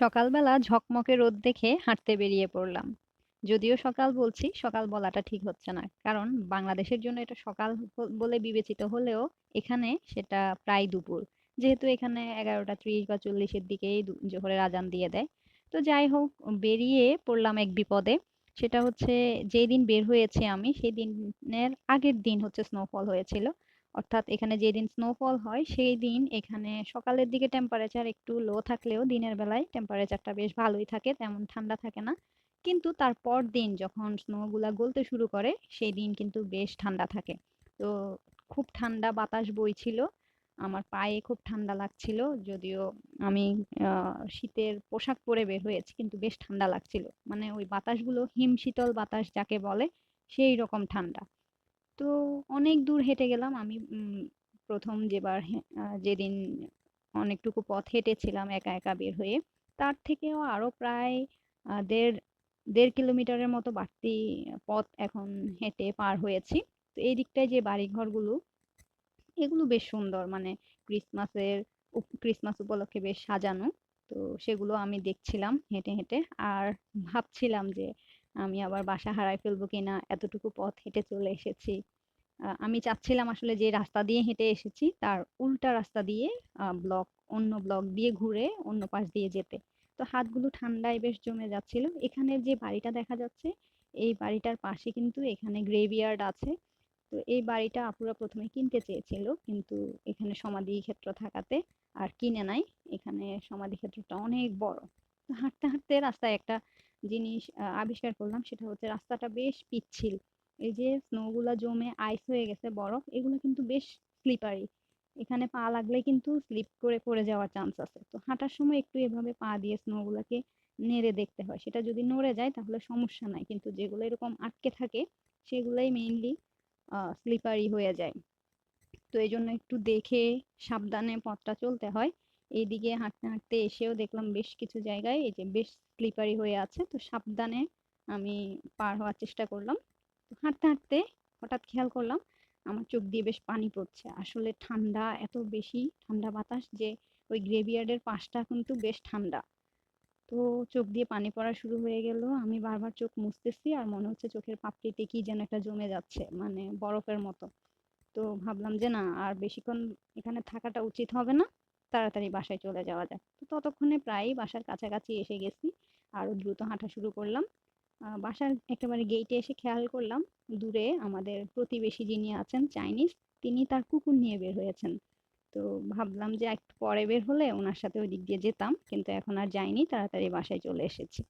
সকালবেলা ঝকমকে রোদ দেখে হাঁটতে বেরিয়ে পড়লাম। যদিও সকাল বলছি, সকাল বলাটা ঠিক হচ্ছে না। কারণ বাংলাদেশের জন্য এটা সকাল বলে বিবেচিত হলেও এখানে সেটা প্রায় দুপুর। যেহেতু এখানে ১১টা ৩০ বা ৪০ এর দিকেই জোহরের আজান দিয়ে দেয়। তো যাই হোক বেরিয়ে পড়লাম এক বিপদে। সেটা হচ্ছে যেদিন বের হয়েছি আমি সেদিনের আগের দিন হচ্ছে স্নোফল হয়েছিল। অর্থাৎ এখানে যেদিন স্নোফল হয় সেই দিন এখানে সকালের দিকে টেম্পারেচার একটু লো থাকলেও দিনের বেলায় টেম্পারেচারটা বেশ ভালোই থাকে, তেমন ঠান্ডা থাকে না। কিন্তু তার পর দিন যখন স্নো গুলা গলতে শুরু করে সেই দিন কিন্তু বেশ ঠান্ডা থাকে। তো খুব ঠান্ডা বাতাস বইছিল, আমার পায়ে খুব ঠান্ডা লাগছিল, যদিও আমি শীতের পোশাক পরে বের হয়েছি, কিন্তু বেশ ঠান্ডা লাগছিল। মানে ওই বাতাসগুলো হিম শীতল বাতাস যাকে বলে, সেই রকম ঠান্ডা। তো অনেক দূর হেঁটে গেলাম। আমি প্রথম যেবার যেদিন অনেকটুকু পথ হেঁটেছিলাম একা একা বের হয়ে, তার থেকেও আরও প্রায় দেড় দেড় কিলোমিটারের মতো বাড়তি পথ এখন হেঁটে পার হয়েছি। তো এই দিকটায় যে বাড়িঘরগুলো, এগুলো বেশ সুন্দর। মানে ক্রিসমাসের ক্রিসমাস উপলক্ষে বেশ সাজানো। তো সেগুলো আমি দেখছিলাম হেঁটে হেঁটে। আর ভাবছিলাম যে আমি আবার বাসা হারাই ফেলব কিনা, এতটুকু পথ হেঁটে চলে এসেছি। আমি চাচ্ছিলাম আসলে যে রাস্তা দিয়ে হেঁটে এসেছি, তার উল্টা রাস্তা দিয়ে ব্লক, অন্য ব্লক দিয়ে ঘুরে অন্য পাশ দিয়ে যেতে। তো হাতগুলো ঠান্ডায় বেশ জমে যাচ্ছিল। এখানে যে বাড়িটা দেখা যাচ্ছে, এই বাড়িটার পাশে কিন্তু এখানে গ্রেভইয়ার্ড আছে। তো এই বাড়িটা আপুরা প্রথমে কিনতে চেয়েছিল, কিন্তু এখানে সমাধি ক্ষেত্র থাকাতে আর কিনে নাই। এখানে সমাধি ক্ষেত্রটা অনেক বড়। হাঁটতে হাঁটতে রাস্তায় একটা জিনিস আবিষ্কার করলাম সেটা হচ্ছে রাস্তাটা বেশ পিচ্ছিল। এই যে স্নো গুলা জমে আইস হয়ে গেছে বরফ, এগুলো কিন্তু বেশ স্লিপারি এখানে পা লাগলে কিন্তু স্লিপ করে পড়ে যাওয়ার চান্স আছে। তো হাঁটার সময় একটু এভাবে পা দিয়ে স্নো গুলাকে নেড়ে দেখতে হয়। সেটা যদি নড়ে যায় তাহলে সমস্যা নাই, কিন্তু যেগুলো এরকম আটকে থাকে সেগুলাই মেইনলি স্লিপারি হয়ে যায়। তো এই জন্য একটু দেখে সাবধানে পথটা চলতে হয়। এইদিকে হাঁটতে হাঁটতে এসেও দেখলাম বেশ কিছু জায়গায় এই যে বেশ স্লিপারি হয়ে আছে। তো সাবধানে আমি পার হওয়ার চেষ্টা করলাম। তো হাঁটতে হাঁটতে হঠাৎ খেয়াল করলাম আমার চোখ দিয়ে বেশ পানি পড়ছে। আসলে ঠান্ডা, এত বেশি ঠান্ডা বাতাস যে ওই গ্রেভিয়ার্ডের পাশটা কিন্তু বেশ ঠান্ডা। তো চোখ দিয়ে পানি পড়া শুরু হয়ে গেল। আমি বারবার চোখ মুছতেছি আর মনে হচ্ছে চোখের পাপড়িতে কি যেন একটা জমে যাচ্ছে মানে বরফের মতো। তো ভাবলাম যে না, আর বেশিক্ষণ এখানে থাকাটা উচিত হবে না। তাড়াতাড়ি বাসায় চলে যাওয়া যায় তো ততক্ষণে প্রায়ই বাসার কাছাকাছি এসে গেছি, আরও দ্রুত হাঁটা শুরু করলাম। বাসার একেবারে গেইটে এসে খেয়াল করলাম, দূরে আমাদের প্রতিবেশী যিনি আছেন চাইনিজ, তিনি তার কুকুর নিয়ে বের হয়েছেন। তো ভাবলাম যে একটু পরে বের হলে ওনার সাথে ওই দিক দিয়ে যেতাম, কিন্তু এখন আর যাইনি, তাড়াতাড়ি বাসায় চলে এসেছি।